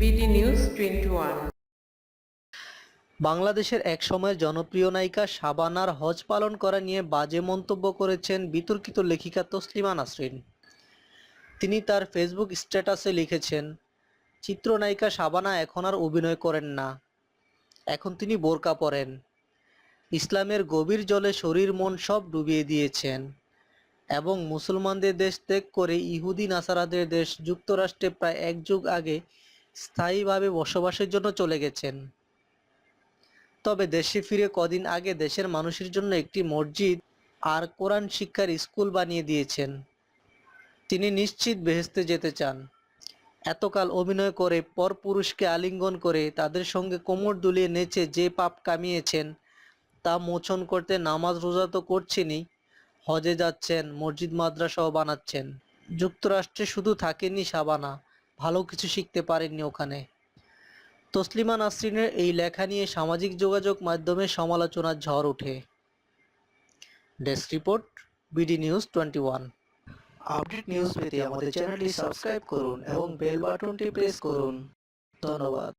BD news twenty বাংলাদেশের জনপ্রিয় নায়িকা শাবানার হজ পালন করা নিয়ে বাজে মন্তব্য করেছেন বিতর্কিত লেখিকা তসলিমা নাসরিন। তিনি তার ফেসবুক স্ট্যাটাসে লিখেছেন, চিত্রনায়িকা শাবানা এখন আর অভিনয় করেন না। এখন তিনি বোরকা পরেন। ইসলামের গভীর জলে শরীর, মন সব ডুবিয়ে দিয়েছেন এবং মুসলমানদের দেশ ত্যাগ করে ইহুদি, নাসারাদের দেশ যুক্তরাষ্ট্রে প্রায় এক যুগ আগে স্থায়ীভাবে বসবাসের জন্য চলে গেছেন। তবে দেশে ফিরে কদিন আগে দেশের মানুষের জন্য একটি মসজিদ আর কোরআন শিক্ষার স্কুল বানিয়ে দিয়েছেন। তিনি নিশ্চিত বেহেস্তে যেতে চান। এতকাল অভিনয় করে, পরপুরুষকে আলিঙ্গন করে, তাদের সঙ্গে কোমর দুলিয়ে নেচে যে পাপ কামিয়েছেন, তা মোচন করতে নামাজ রোজা তো করছেনই, হজে যাচ্ছেন, মসজিদ মাদ্রাসাও বানাচ্ছেন। যুক্তরাষ্ট্রে শুধু থাকেনি শাবানা ভালো কিছু শিখতে পারেননি ওখানে। তসলিমা নাসরিনের এই লেখা নিয়ে সামাজিক যোগাযোগ মাধ্যমে সমালোচনার ঝড় ওঠে। Desk report, BD news twenty one. Update news পেতে আমাদের চ্যানেলটি সাবস্ক্রাইব করুন এবং বেল বাটনটি প্রেস করুন। ধন্যবাদ।